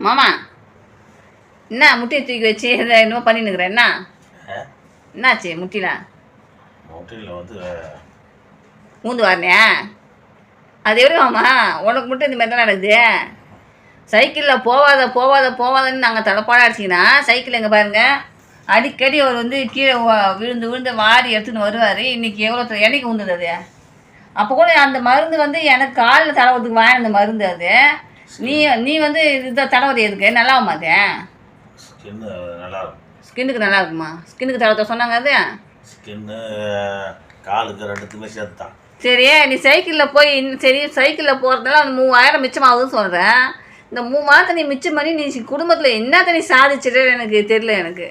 மாமா என்ன முட்டியை தூக்கி வச்சு இதை என்னமோ பண்ணினுக்குற என்ன? என்னாச்சு முட்டில? மொட்டையில் வந்து மூந்து வரணையா அது எப்படி மாமா உனக்கு மட்டும் இந்த மாதிரி தான் நடக்குது? சைக்கிளில் போவாத போவாத போவாதன்னு நாங்கள் தலைப்பாட அடிச்சிங்கன்னா சைக்கிள் எங்கே பாருங்க அடிக்கடி அவர் வந்து கீழே விழுந்து விழுந்து வாரி எடுத்துன்னு வருவார். இன்றைக்கி எவ்வளோ என்னைக்கு உந்துது அது? அப்போ கூட அந்த மருந்து வந்து எனக்கு காலில் தடவுறதுக்கு வாங்கின அந்த மருந்து அது. நீ நீ வந்து இதை தடவுறது எதுக்கு? நல்லா அது? ஸ்கின்னுக்கு நல்லா இருக்குமா ஸ்கின்னுக்கு தடவை சொன்னாங்க அது? ஸ்கின்னு காலுக்கு ரெண்டுத்துக்குமே சேர்த்து தான் சரி நீ சைக்கிளில் போய் சரி சைக்கிளில் போகிறதால அந்த மூவாயிரம் மிச்சமாகுதுன்னு சொல்கிறேன் இந்த மூவாயிரத்தை நீ மிச்சம் பண்ணி நீ குடும்பத்தில் என்னத்த நீ சாதிச்சிட்டு எனக்கு தெரியல எனக்கு.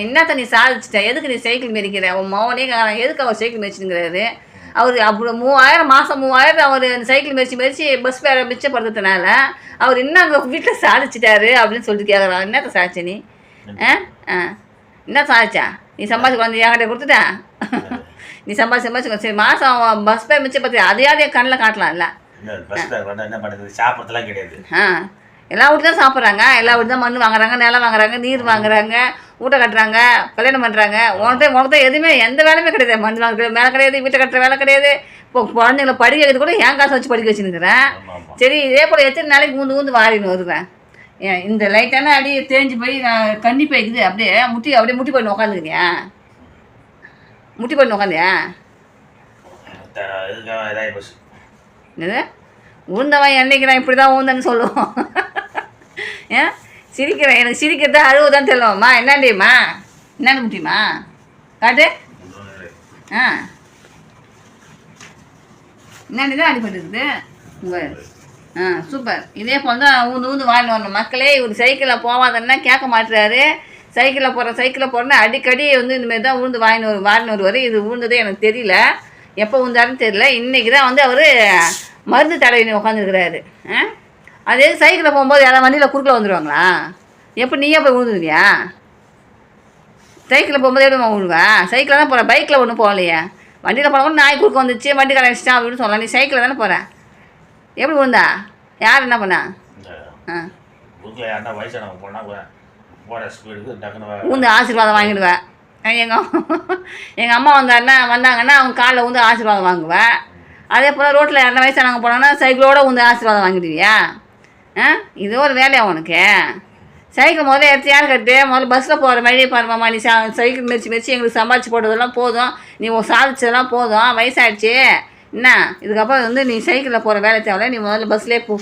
என்னத்த நீ சாதிச்சிட்ட? எதுக்கு நீ சைக்கிள் மிதிக்கிற உன் கேட்குறான் எதுக்கு அவர் சைக்கிள் மிதிச்சுங்கிறாரு அவர் அப்படி மூவாயிரம் மாதம் மூவாயிரம் அவர் அந்த சைக்கிள் மிதிச்சு மிதிச்சு பஸ் ஃபேரை மிச்சப்படுறதுனால அவர் என்ன அங்கே வீட்டில் சாதிச்சிட்டாரு அப்படின்னு சொல்லிட்டு கேட்குறான் என்னத்த சாதிச்ச நீ? ஆ? ஆ. என்ன சாதிச்சா? நீ சம்பாதிச்சு வந்து என்கிட்ட கொடுத்துட்டா? நீ சம்பாதிச்சு சம்பாதிச்சு சரி மாதம் பஸ் ஃபேர் மிச்சம் பார்த்து அதையாவது என் கண்ணில் காட்டலாம்ல? என்ன பண்ணுறது? சாப்பிட்றதுலாம் கிடையாது. ஆ. எல்லா வீட்டு தான் சாப்பிட்றாங்க. எல்லா வீட்டு தான் மண் வாங்குறாங்க நிலம் வாங்குறாங்க நீர் வாங்குறாங்க. வீட்டை கட்டுறாங்க கல்யாணம் பண்ணுறாங்க உன்கிட்ட உனக்கு எதுவுமே எந்த வேலையுமே கிடையாது. மண் வாங்குற வேலை கிடையாது வீட்டை கட்டுற வேலை கிடையாது. இப்போ குழந்தைங்கள படிக்க வைக்கிறது கூட என் காசு வச்சு படிக்க வச்சுருக்கிறேன் சரி இதே போல் எத்தனை நாளைக்கு ஊந்து ஊந்து வாரின்னு வருவேன். ஏன் இந்த லைட்டான அடி தேஞ்சு போய் நான் கண்ணி போய்க்குது. அப்படியே முட்டி அப்படியே முட்டி போய் உட்காந்துக்கிறியா முட்டி போய் உட்காந்தியா என்னது உளுந்தவன் என்னைக்கு நான் இப்படி தான் ஊந்தேன்னு சொல்லுவோம் ஏன்? சிரிக்கிறேன் எனக்கு சிரிக்கிறது அழுவுதான் தெரியலம்மா என்னண்டியம்மா என்னன்னு முடியுமா காட்டு. ஆ. என்னண்டி தான் அடிபட்டுருக்குது உங்கள் ஆ சூப்பர். இதே போல் தான் ஊந்து ஊந்து வாழ்ந்து வரணும். மக்களே இவர் சைக்கிளில் போவாதன்னா கேட்க மாட்டுறாரு. சைக்கிளில் போகிற சைக்கிளில் போகிறேன்னா அடிக்கடி வந்து இந்தமாரி தான் உழுந்து வாங்கின்னு வரும் வாழ்ந்து வருவார். இது உழுந்ததே எனக்கு தெரியல. எப்போ உந்தாருன்னு தெரியல. இன்றைக்கி தான் வந்து அவர் மருந்து தடவினு உட்காந்துருக்கிறாரு ஆ? அதே சைக்கிளில் போகும்போது யாராவது வண்டியில் குறுக்கில் வந்துடுவாங்களா எப்போ நீயே போய் விழுந்துருவியா சைக்கிளில் போகும்போது எப்படி விழுவேன் சைக்கிளில் தான் போகிறேன் பைக்கில் ஒன்றும் போகலையே. வண்டியில் போனவங்க நாய் குறுக்க வந்துச்சு வண்டி கடைச்சிட்டான் அப்படின்னு சொல்லலாம் நீ சைக்கிளில் தானே போகிறேன் எப்படி விழுந்தா யார் என்ன பண்ணா? ஆ. ஊந்து ஆசீர்வாதம் வாங்கிடுவேன் எங்கள் எங்கள் அம்மா வந்தாருன்னா வந்தாங்கன்னா அவங்க காலில் ஊந்து ஆசீர்வாதம் வாங்குவேன் அதே போல் ரோட்டில் யாருன்னா வயசானவங்க போனாங்கன்னா சைக்கிளோட ஊந்து ஆசீர்வாதம் வாங்கிடுவியா? ஆ? இது ஒரு வேலையா உனக்கு? சைக்கிள் முதல்ல எடுத்து யார் கட்டு? முதல்ல பஸ்ஸில் போகிற மாதிரி பாருமாம்மா நீ சா சைக்கிள் மிதிச்சு மிதிச்சு எங்களுக்கு சம்பாதிச்சு போட்டதெல்லாம் போதும். நீ உன் சாதிச்சதெல்லாம் போதும். வயசாகிடுச்சு என்ன? இதுக்கப்புறம் வந்து நீ சைக்கிளில் போகிற வேலை தேவையில்ல. நீ முதல்ல பஸ்லேயே போ.